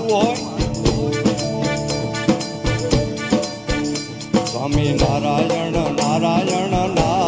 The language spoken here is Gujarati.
વાંચવું હોય સ્વામી નારાયણ નારાયણ નારાયણ.